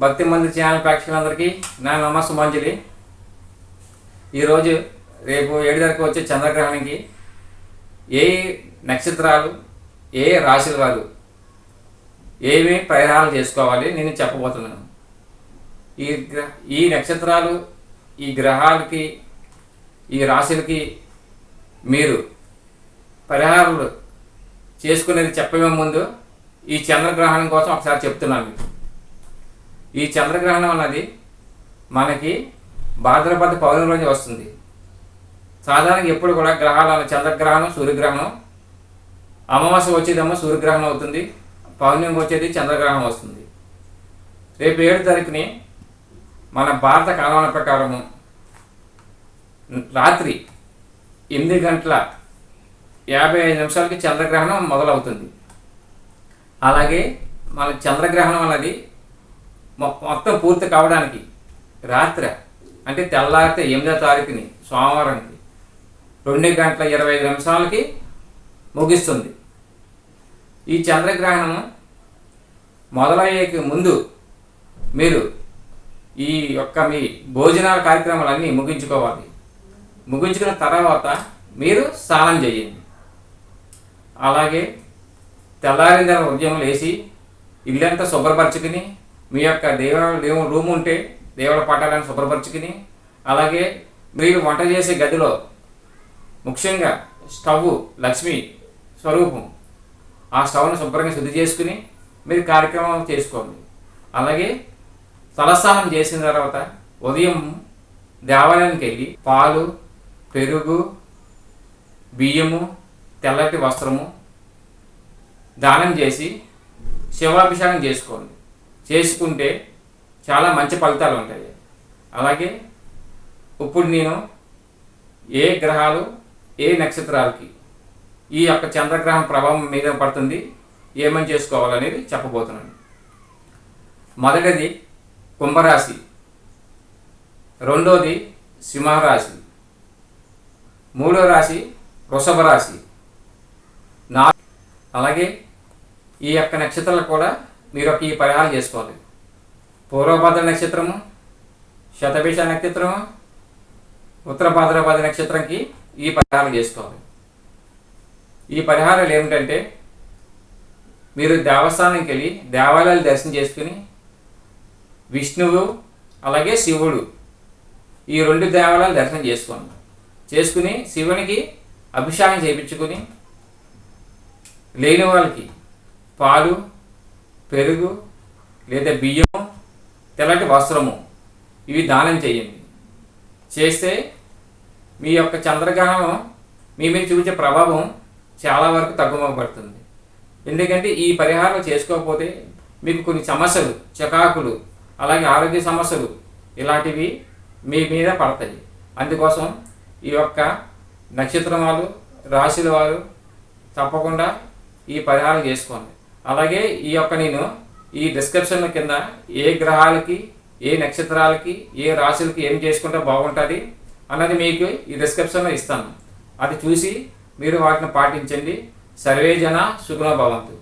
భక్తి మంది ఛానల్ ప్రేక్షకులందరికీ నా నమ సుమాంజలి. ఈరోజు రేపు ఏడు తారీఖు వచ్చే చంద్రగ్రహణంకి ఏ నక్షత్రాలు ఏ రాశుల వారు ఏమి ప్రయాణాలు చేసుకోవాలి నేను చెప్పబోతున్నాను. ఈ గ్రహ ఈ నక్షత్రాలు ఈ గ్రహాలకి ఈ రాశులకి మీరు పరిహారాలు చేసుకునేది చెప్పమే ముందు ఈ చంద్రగ్రహణం కోసం ఒకసారి చెప్తున్నాను. మీకు ఈ చంద్రగ్రహణం అన్నది మనకి భాద్రపద పౌర్ణమి రోజు వస్తుంది. సాధారణంగా ఎప్పుడు కూడా గ్రహాల చంద్రగ్రహణం సూర్యగ్రహణం అమావాస్య వచ్చేదేమో సూర్యగ్రహణం అవుతుంది. పౌర్ణమి వచ్చేది చంద్రగ్రహణం వస్తుంది. రేపు ఏడు తారీఖుని మన భారత కాలమాన ప్రకారము రాత్రి ఎనిమిది గంటల యాభై ఐదు నిమిషాలకి చంద్రగ్రహణం మొదలవుతుంది. అలాగే మన చంద్రగ్రహణం అనేది మొత్తం పూర్తి కావడానికి రాత్రి అంటే తెల్లారితే ఎనిమిదో తారీఖుని సోమవారానికి రెండు గంటల ఇరవై ఐదు నిమిషాలకి ముగిస్తుంది. ఈ చంద్రగ్రహణం మొదలయ్యేకి ముందు మీరు ఈ యొక్క మీ భోజనాల కార్యక్రమాలన్నీ ముగించుకోవాలి. ముగించుకున్న తర్వాత మీరు స్నానం చేయండి. అలాగే తెల్లారిందర ఉద్యమం ఉదయం లేచి ఇల్లంతా శుభ్రపరచుకుని మీ యొక్క దేవ దేవుడు రూమ్ ఉంటే దేవుడు పటాలను శుభ్రపరచుకుని అలాగే మీరు వంట చేసే గదిలో ముఖ్యంగా స్టవ్ లక్ష్మి స్వరూపం ఆ స్టవ్ను శుభ్రంగా శుద్ధి చేసుకుని మీరు కార్యక్రమం చేసుకోండి. అలాగే తలస్నానం చేసిన తర్వాత ఉదయం దేవాలయానికి వెళ్ళి పాలు పెరుగు బియ్యము తెల్లటి వస్త్రము దానం చేసి శివాభిషేకం చేసుకోండి. చేసుకుంటే చాలా మంచి ఫలితాలు ఉంటాయి. అలాగే ఇప్పుడు నేను ఏ గ్రహాలు ఏ నక్షత్రాలకి ఈ యొక్క చంద్రగ్రహం ప్రభావం మీద పడుతుంది ఏమని చేసుకోవాలనేది చెప్పబోతున్నాను. మొదటిది కుంభరాశి రెండోది సింహరాశి మూడో రాశి వృషభ రాశి. నా అలాగే ఈ యొక్క నక్షత్రాలు కూడా మీరు ఒక ఈ పరిహారం చేసుకోవాలి. పూర్వభద్ర నక్షత్రము శతభిష నక్షత్రము ఉత్తర భాద్రపద నక్షత్రంకి ఈ పరిహారం చేసుకోవాలి. ఈ పరిహారాలు ఏమిటంటే మీరు దేవస్థానంకి వెళ్ళి దేవాలయాలు దర్శనం చేసుకుని విష్ణువు అలాగే శివుడు ఈ రెండు దేవాలయాలు దర్శనం చేసుకోండి. చేసుకుని శివునికి అభిషేకం చేయించుకుని లేని వాళ్ళకి పాలు పెరుగు లేదా బియ్యము తెల్లటి వస్త్రము ఇవి దానం చేయండి. చేస్తే మీ యొక్క చంద్రగ్రహణం మీ మీద చూపించే ప్రభావం చాలా వరకు తగ్గుమపడుతుంది. ఎందుకంటే ఈ పరిహారం చేసుకోకపోతే మీకు కొన్ని సమస్యలు చకాకులు అలాగే ఆరోగ్య సమస్యలు ఇలాంటివి మీ మీద పడతాయి. అందుకోసం ఈ యొక్క నక్షత్రం వాళ్ళు రాశుల వారు తప్పకుండా ఈ పరిహారం చేసుకోండి. అలాగే ఈ యొక్క నేను ఈ డిస్క్రిప్షన్ కింద ఏ గ్రహాలకి ఏ నక్షత్రాలకి ఏ రాశులకి ఏం చేసుకుంటే బాగుంటుంది అన్నది మీకు ఈ డిస్క్రిప్షన్లో ఇస్తాను. అది చూసి మీరు వాటిని పాటించండి. సర్వే జన సుగుణ భవంతు.